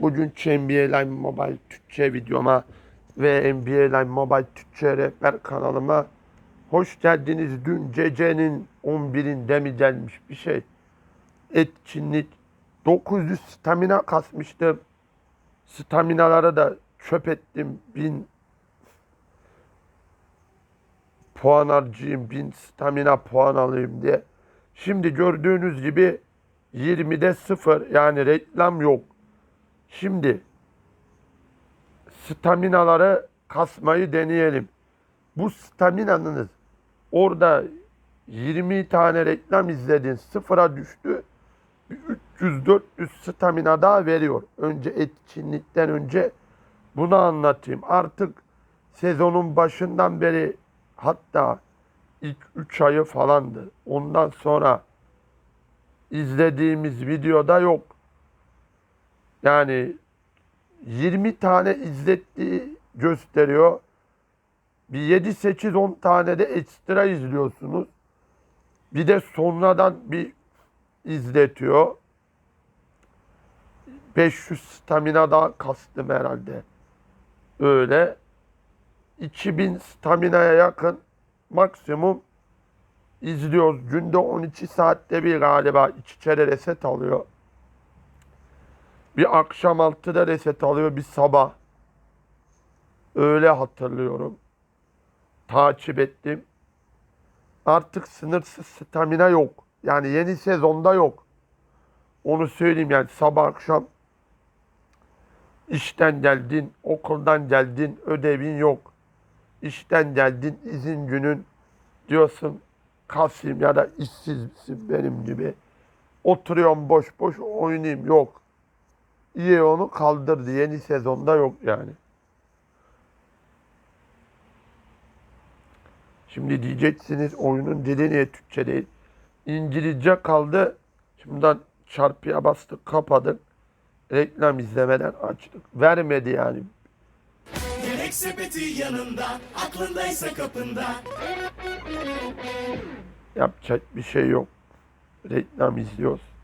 Bugünkü NBA Live Mobile Türkçe videoma ve NBA Live Mobile Türkçe rehber kanalıma hoş geldiniz. Dün gecenin 11'inde mi gelmiş bir şey. Etkinlik 900 stamina kasmıştım. Staminaları da çöp ettim. 1000 puan harcayayım, 1000 stamina puan alayım diye. Şimdi gördüğünüz gibi 20'de 0 yani reklam yok. Şimdi staminaları kasmayı deneyelim. Bu staminanız orada 20 tane reklam izledin sıfıra düştü. 300-400 stamina daha veriyor. Önce etkinlikten önce bunu anlatayım. Artık sezonun başından beri hatta ilk 3 ayı falandı. Ondan sonra izlediğimiz videoda yok. Yani 20 tane izlettiği gösteriyor. Bir 7 8 10 tane de ekstra izliyorsunuz. Bir de sonradan bir izletiyor. 500 stamina daha kastım herhalde. Öyle. 2000 staminaya yakın maksimum izliyoruz. Günde 12 saatte bir galiba iki kere reset alıyor. Bir akşam 6'da reset alıyor, bir sabah. Öyle hatırlıyorum. Takip ettim. Artık sınırsız stamina yok. Yani yeni sezonda yok. Onu söyleyeyim yani sabah akşam işten geldin, okuldan geldin, ödevin yok. İşten geldin, izin günün diyorsun kasayım ya da işsizsin benim gibi. Oturuyorum boş boş oynayayım yok. İyi onu kaldırdı. Yeni sezonda yok yani. Şimdi diyeceksiniz oyunun dili niye Türkçe değil? İngilizce kaldı. Şimdiden çarpıya bastık kapadık. Reklam izlemeden açtık. Vermedi yani. Yemek sepeti yanında, aklındaysa kapında. Yapacak bir şey yok. Reklam izliyoruz.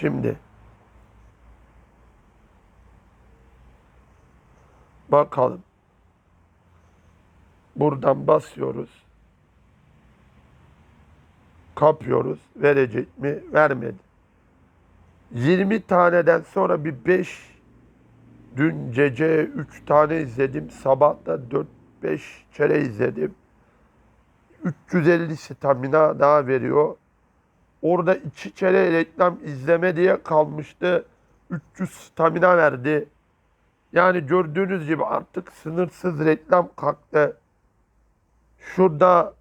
Şimdi bakalım. Buradan basıyoruz. Kapıyoruz. Verecek mi? Vermedi. 20 taneden sonra bir 5 dün gece 3 tane izledim. Sabah da 4-5 kere izledim. 350 stamina daha veriyor. Orada iki kere reklam izleme diye kalmıştı. 300 stamina verdi. Yani gördüğünüz gibi artık sınırsız reklam kalktı. Şurada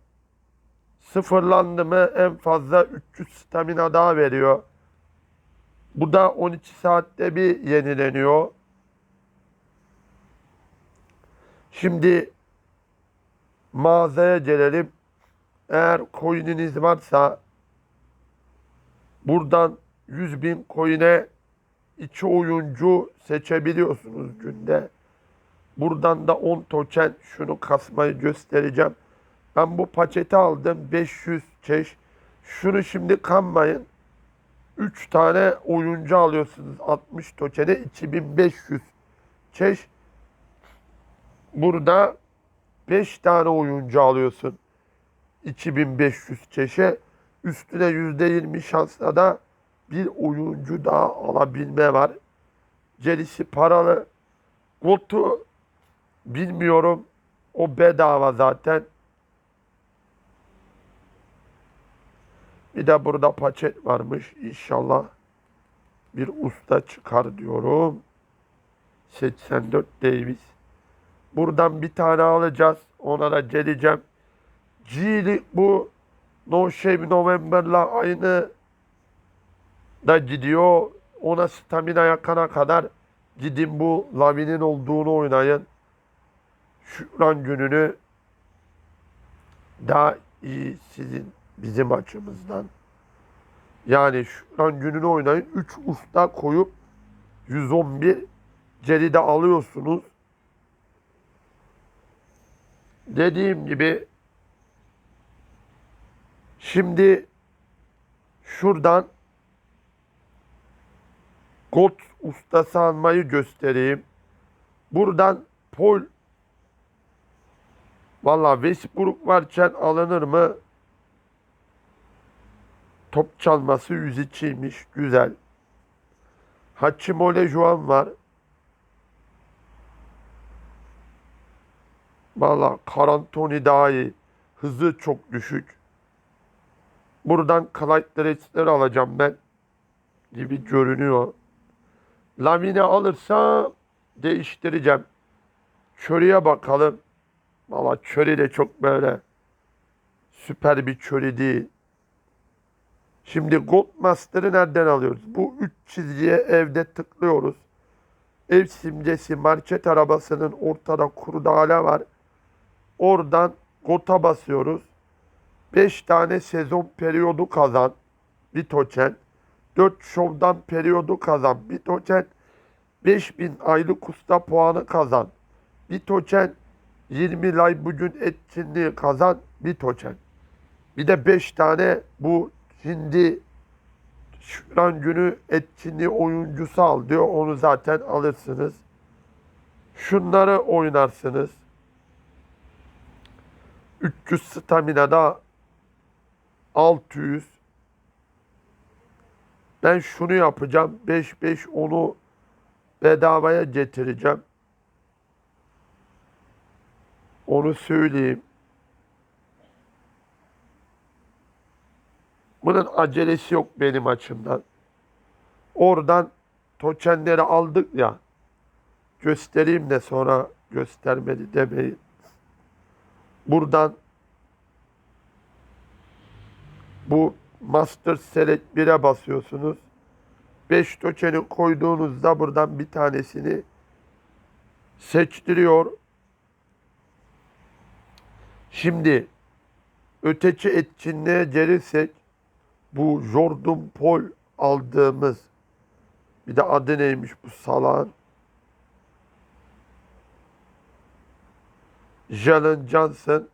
sıfırlandı mı en fazla 300 stamina daha veriyor. Bu da 12 saatte bir yenileniyor. Şimdi mağazaya gelelim. Eğer coin'iniz varsa buradan 100 bin coin'e iki oyuncu seçebiliyorsunuz günde. Buradan da 10 token şunu kasmayı göstereceğim. Ben bu paketi aldım 500 çeş. Şunu şimdi kanmayın. 3 tane oyuncu alıyorsunuz 60 tokene 2500 çeş. Burada 5 tane oyuncu alıyorsun. 2500 çeşe. Üstüne %20 şansla da bir oyuncu daha alabilme var. Gerisi paralı. Gold'u bilmiyorum. O bedava zaten. Bir de burada paçet varmış. İnşallah bir usta çıkar diyorum. 84 Davis. Buradan bir tane alacağız. Ona da geleceğim. G'li bu No Shave November'la aynı da gidiyor. Ona stamina yakana kadar gidin bu Lavin'in olduğunu oynayın. Şükran gününü daha iyi sizin bizim açımızdan. Yani Şükran gününü oynayın. 3 usta koyup 111 geride alıyorsunuz. Dediğim gibi şimdi şuradan Got ustası almayı göstereyim. Buradan Paul Valla Westbrook varken alınır mı? Top çalması 102'ymiş. Güzel. Hakim Olajuwon var. Valla Karantoni daha iyi. Hızı çok düşük. Buradan Clyde Drexler alacağım ben. Gibi görünüyor. Lamine alırsa değiştireceğim. Curry'e bakalım. Valla Curry de çok böyle süper bir Curry değil. Şimdi Goldmaster'ı nereden alıyoruz? Bu üç çizgiye evde tıklıyoruz. Ev simgesi market arabasının ortada kurdale var. Oradan Got'a basıyoruz. 5 tane sezon periyodu kazan. Bir token. 4 şovdan periyodu kazan. Bir token. 5000 aylık usta puanı kazan. Bir token 20 lay bugün etkinliği kazan. Bir token. Bir de 5 tane bu şimdi Şükran günü etkinliği oyuncusu al diyor. Onu zaten alırsınız. Şunları oynarsınız. 300 staminada 600 ben şunu yapacağım. 5-5 onu bedavaya getireceğim. Onu söyleyeyim. Bunun acelesi yok benim açımdan. Oradan tokenleri aldık ya. Göstereyim de sonra göstermedi demeyin. Buradan bu Master Select 1'e basıyorsunuz. 5 tokeni koyduğunuzda buradan bir tanesini seçtiriyor. Şimdi öteki etkinliğe gelirsek bu Jordan Paul aldığımız bir de adı neymiş bu salağın? Jalen Johnson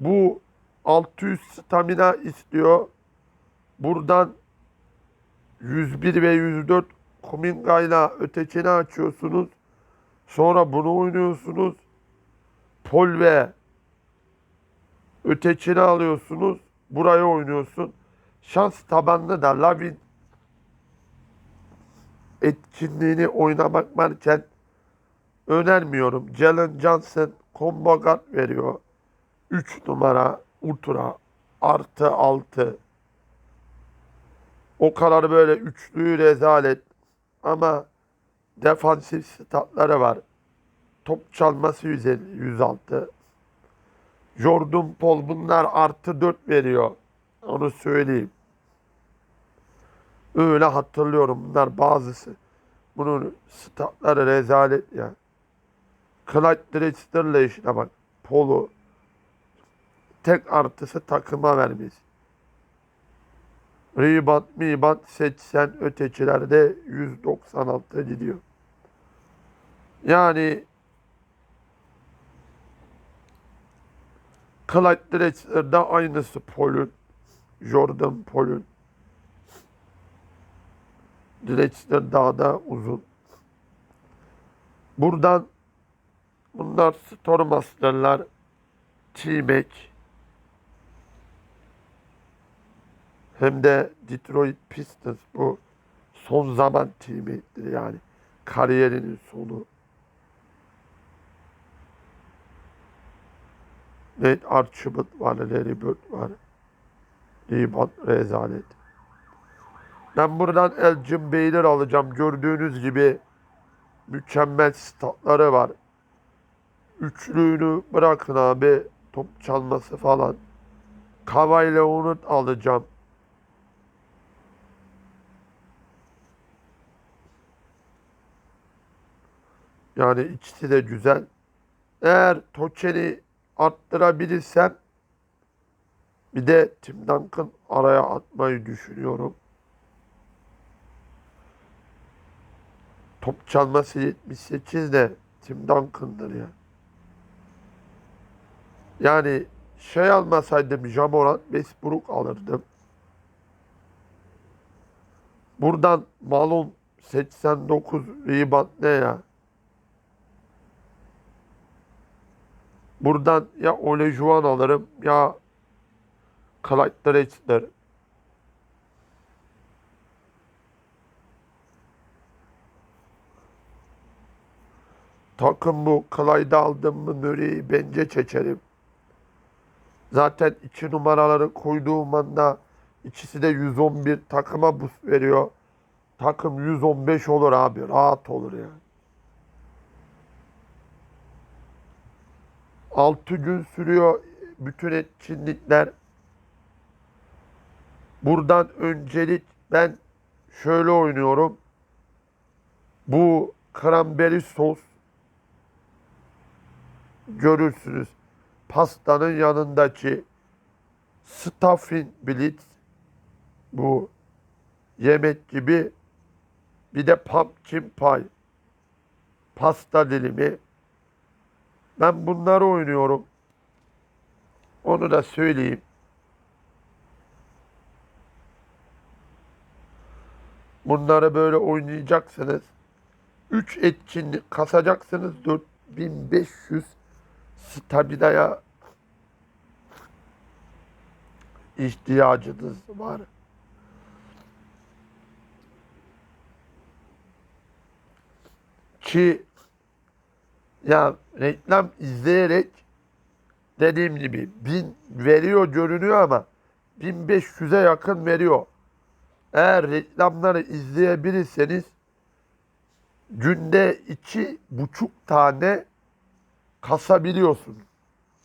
bu 600 stamina istiyor. Buradan 101 ve 104 Kuminga ile ötekini açıyorsunuz. Sonra bunu oynuyorsunuz. Pol ve ötekini alıyorsunuz. Buraya oynuyorsun. Şans tabanlı da Lavin etkinliğini oynamak varken önermiyorum. Jalen Johnson combo guard veriyor. 3 numara ultra artı 6. O kadar böyle üçlü rezalet ama defansif statları var. Top çalması 150, 106. Jordan Paul bunlar artı 4 veriyor. Onu söyleyeyim. Öyle hatırlıyorum. Bunlar bazısı. Bunun statları rezalet ya. Clyde Drexler'la işine bak. Polo. Tek artısı takıma vermiş. Rebound, rebound 80, ötekilerde 196 gidiyor. Yani Clyde Drexler'da aynısı Paul'un. Jordan Paul'un. Drexler daha da uzun. Buradan bunlar Stormmaster'lar T-Mac hem de Detroit Pistons bu son zaman T-Mac'tir yani kariyerinin sonu. Nate Archibald var, Larry Bird var. Rebound rezalet. Ben buradan Elgin Baylor alacağım. Gördüğünüz gibi mükemmel statları var. Üçlüğünü bırakın abi. Top çalması falan. Kavay Leonard alacağım. Yani ikisi de güzel. Eğer Toçen'i arttırabilirsem bir de Tim Duncan araya atmayı düşünüyorum. Top çalması 78 de Tim Duncan'dır ya. Yani şey almasaydım Jamoran Westbrook alırdım. Buradan Malone 89 rebound ne ya? Buradan ya Ole Juan alırım ya Clyde Drexler. Takım bu. Clyde'ı aldım mı Murray'i bence çekerim. Zaten iki numaraları koyduğum anda ikisi de 111 takıma boost veriyor. Takım 115 olur abi. Rahat olur yani. 6 gün sürüyor bütün etkinlikler. Buradan öncelik ben şöyle oynuyorum. Bu kramberi sos görürsünüz. Pastanın yanındaki stuffing blitz bu yemek gibi bir de pumpkin pie pasta dilimi ben bunları oynuyorum. Onu da söyleyeyim. Bunları böyle oynayacaksınız. 3 etkinlik kasacaksınız. 4500 staminaya ihtiyacınız var. Ki ya reklam izleyerek dediğim gibi bin veriyor görünüyor ama 1500'e yakın veriyor. Eğer reklamları izleyebilirseniz günde iki buçuk tane kasabiliyorsun.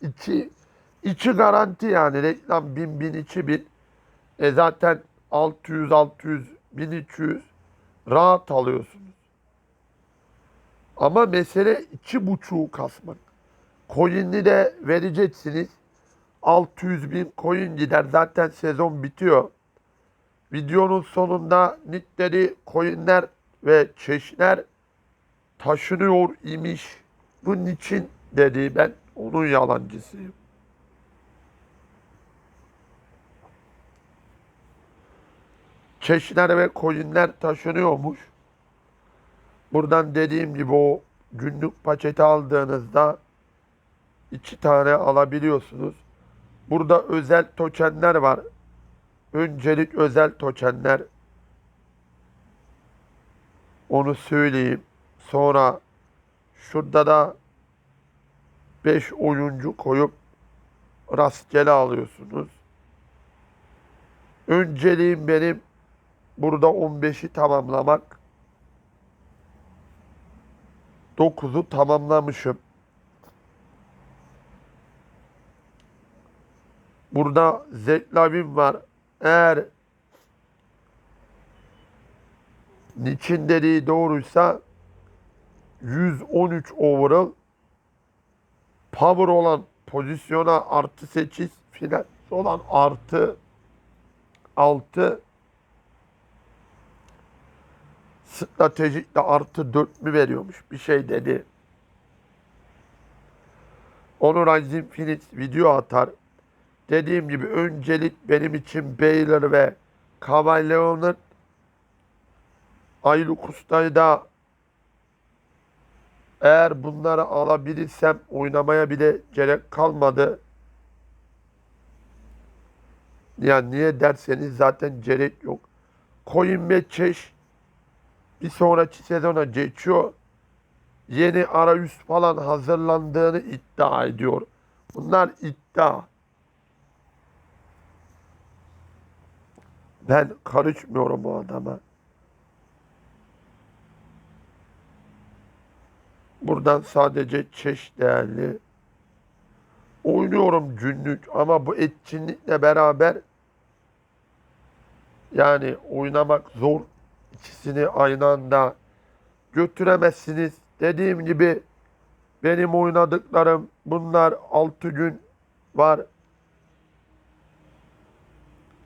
İki, iki garanti yani reklam 1000 bin 2000 e zaten 600 600 1200 rahat alıyorsunuz. Ama mesele iki buçuğu kasmak. Coin'i de vereceksiniz. 600 bin coin gider. Zaten sezon bitiyor. Videonun sonunda nitleri coinler ve çeşitler taşınıyor imiş. Bunun için dedi ben onun yalancısıyım. Çeşitler ve coinler taşınıyormuş. Buradan dediğim gibi o günlük paketi aldığınızda iki tane alabiliyorsunuz. Burada özel tokenler var. Öncelik özel tokenler. Onu söyleyeyim. Sonra şurada da 5 oyuncu koyup rastgele alıyorsunuz. Önceliğim benim burada 15'i tamamlamak. 9'u tamamlamışım. Burada Zeklavin var. Eğer Niçin dediği doğruysa 113 overall power olan pozisyona artı 8 final olan artı 6 stratejikle artı 4 mü veriyormuş bir şey dedi. Onu Rising Phoenix video atar. Dediğim gibi öncelik benim için Baylor ve Kawhi Leonard Ayluk Usta'yı da eğer bunları alabilirsem oynamaya bile gerek kalmadı. Yani niye derseniz zaten gerek yok. Coin ve Çeş bir sonraki sezona geçiyor. Yeni arayüz falan hazırlandığını iddia ediyor. Bunlar iddia. Ben karışmıyorum o adama. Buradan sadece çeş değerli. Oynuyorum günlük ama bu etkinlikle beraber yani oynamak zor. İkisini aynı anda götüremezsiniz. Dediğim gibi benim oynadıklarım bunlar 6 gün var.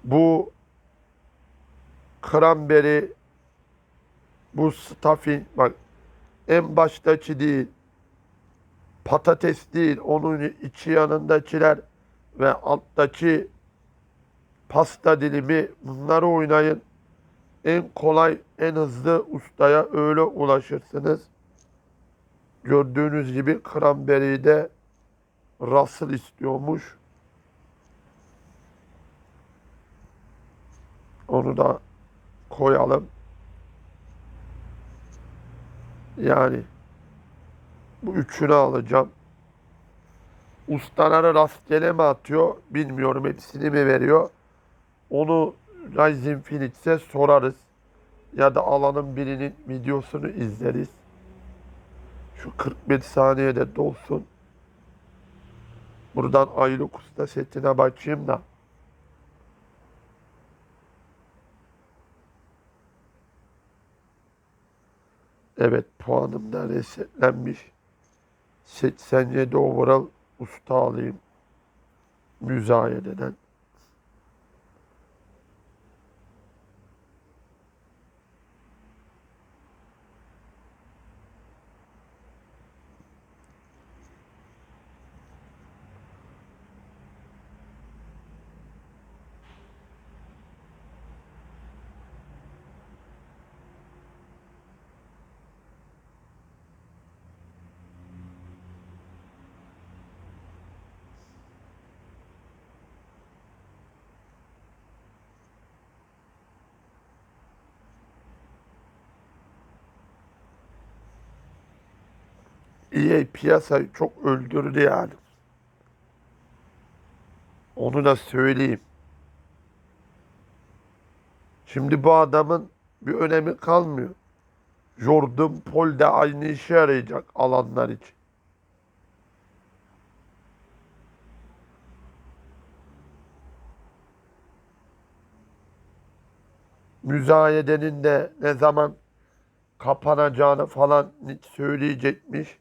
Bu kramberi bu stuffing bak en baştaki değil patates değil onun içi yanındakiler ve alttaki pasta dilimi bunları oynayın. En kolay, en hızlı ustaya öyle ulaşırsınız. Gördüğünüz gibi Cranberry'i de Russell istiyormuş. Onu da koyalım. Yani bu üçünü alacağım. Ustalara rastgele mi atıyor bilmiyorum. Hepsini mi veriyor? Onu Rise Infinite'e sorarız. Ya da alanın birinin videosunu izleriz. Şu 41 saniyede dolsun. Buradan aylık usta setine bakayım da. Evet puanım da resetlenmiş. 87 overall usta alayım. Müzayededen. EA piyasayı çok öldürdü yani. Onu da söyleyeyim. Şimdi bu adamın bir önemi kalmıyor. Jordan Paul de aynı işe yarayacak alanlar için. Müzayedenin de ne zaman kapanacağını falan söyleyecekmiş.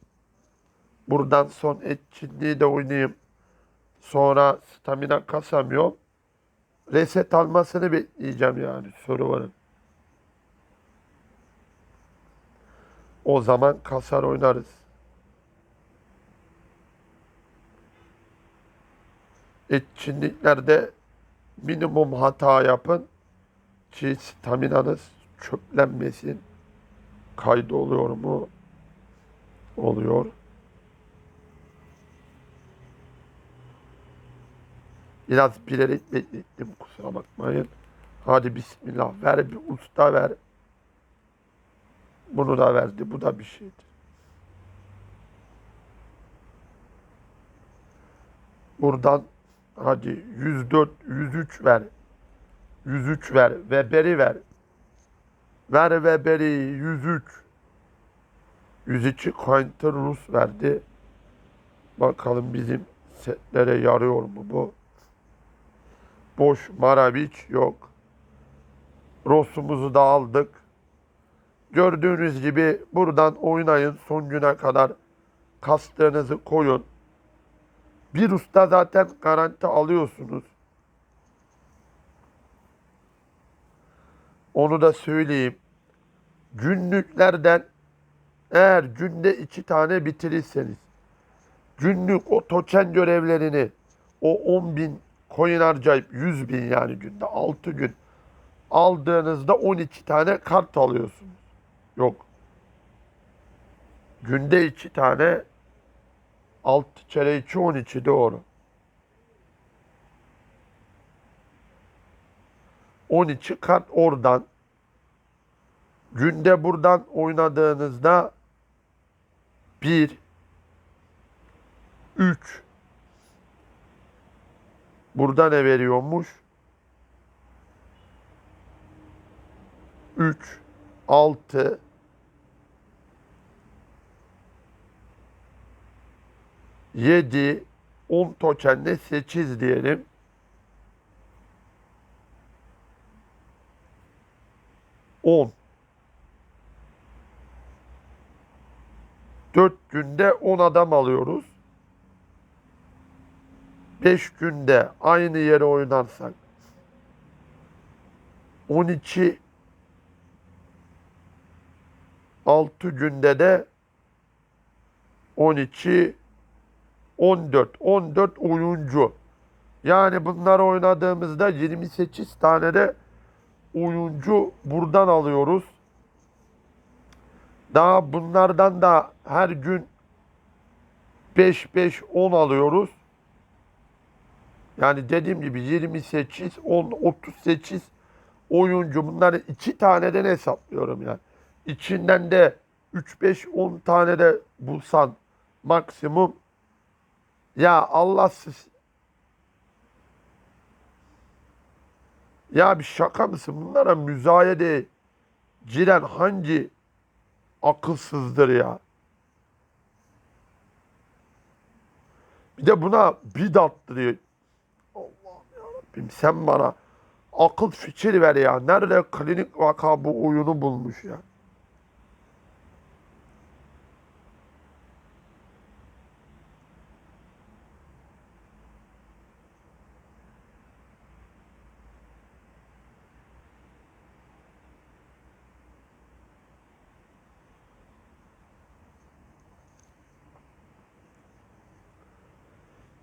Buradan son etkinliği de oynayayım. Sonra stamina kasamıyorum. Reset almasını bekleyeceğim yani server'ın. O zaman kasar oynarız. Etkinliklerde minimum hata yapın ki staminanız çöplenmesin. Kaydı oluyor mu? Oluyor. Biraz bilerek beklettim kusura bakmayın. Hadi bismillah ver bir usta ver. Bunu da verdi. Bu da bir şeydir. Buradan hadi 104, 103 ver. 103 ver. Weber'i ver. Ver Weber'i 103. 102 Counter Rus verdi. Bakalım bizim setlere yarıyor mu bu? Boş Maraviç yok. Ross'umuzu da aldık. Gördüğünüz gibi buradan oynayın son güne kadar kastığınızı koyun. Bir usta zaten garanti alıyorsunuz. Onu da söyleyeyim. Günlüklerden eğer günde iki tane bitirirseniz günlük o token görevlerini o 10 bin coin harcayıp 100 bin yani günde 6 gün aldığınızda 12 tane kart alıyorsunuz. Yok. Günde 2 tane 6 kere 2 12 doğru. 12 kart oradan günde buradan oynadığınızda 1 3 Burada ne veriyormuş? 3 6 7 10 tokenle 8 diyelim. On. Dört günde on adam alıyoruz. 5 günde aynı yere oynarsak 12 6 günde de 12 14 14 oyuncu. Yani bunlar oynadığımızda 28 tane de oyuncu buradan alıyoruz. Daha bunlardan da her gün 5-5-10 alıyoruz. Yani dediğim gibi 28, 10, 38 oyuncu. Bunları iki taneden hesaplıyorum yani. İçinden de 3-5-10 tane de bulsan maksimum. Ya Allahsız. Ya bir şaka mısın? Bunlara müzayede giren hangi akılsızdır ya? Bir de buna bidat diyor. Yarabbim sen bana akıl fikir ver ya. Nerede klinik vaka bu oyunu bulmuş ya?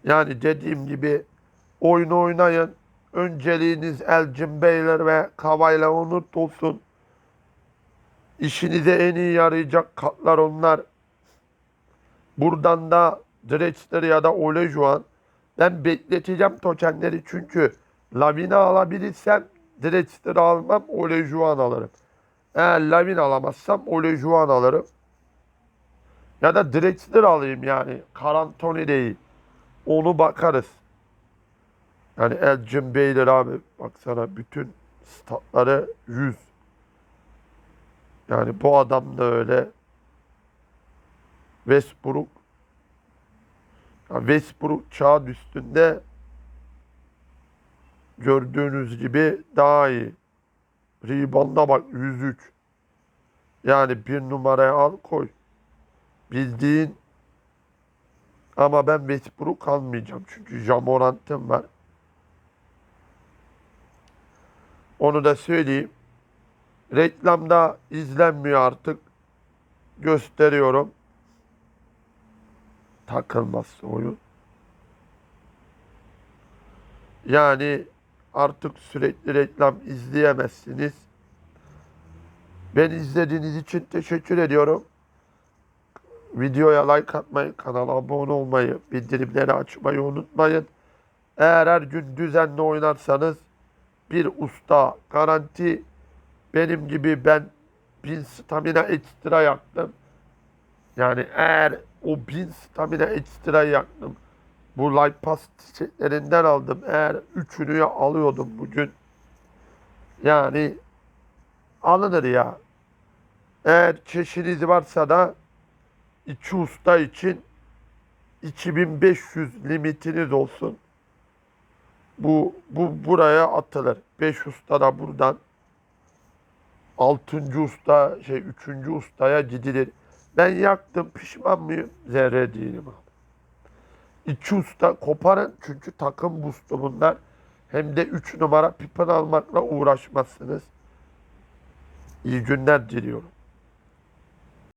Yani dediğim gibi oyun oynayın. Önceliğiniz Elcin Beyler ve Kavayla Onur olsun. İşinize en iyi yarayacak katlar onlar. Buradan da Drexler ya da Olejuan. Ben bekleteceğim tokenleri çünkü Lavina alabilirsem Drexler almam Olejuan alırım. Eğer Lavina alamazsam Olejuan alırım. Ya da Drexler alayım yani. Karantoni değil. Onu bakarız. Yani Elgin Beyler abi baksana bütün statları 100. Yani bu adam da öyle. Westbrook ya Westbrook çağ üstünde gördüğünüz gibi daha iyi. Rebound'a bak 103. Yani bir numaraya al koy. Bildiğin ama ben Westbrook almayacağım. Çünkü Jamorant'ım var. Onu da söyleyeyim. Reklamda izlenmiyor artık. Gösteriyorum. Takılmazsa oyun. Yani artık sürekli reklam izleyemezsiniz. Ben izlediğiniz için teşekkür ediyorum. Videoya like atmayı, kanala abone olmayı, bildirimleri açmayı unutmayın. Eğer her gün düzenli oynarsanız bir usta garanti benim gibi ben bin stamina ekstra yaktım. Yani eğer o bin stamina ekstra yaktım. Bu light pass çiçeklerinden aldım. Eğer üçünü alıyordum bugün. Yani alınır ya. Eğer çeşiniz varsa da iki usta için 2500 limitiniz olsun. Bu, bu buraya atılır. 5 usta da buradan 6. usta şey 3. ustaya gidilir. Ben yaktım pişman mıyım? Zerre değilim abi. İki usta koparın çünkü takım boost'u bunlar. Hem de 3 numara pipan almakla uğraşmazsınız. İyi günler diliyorum.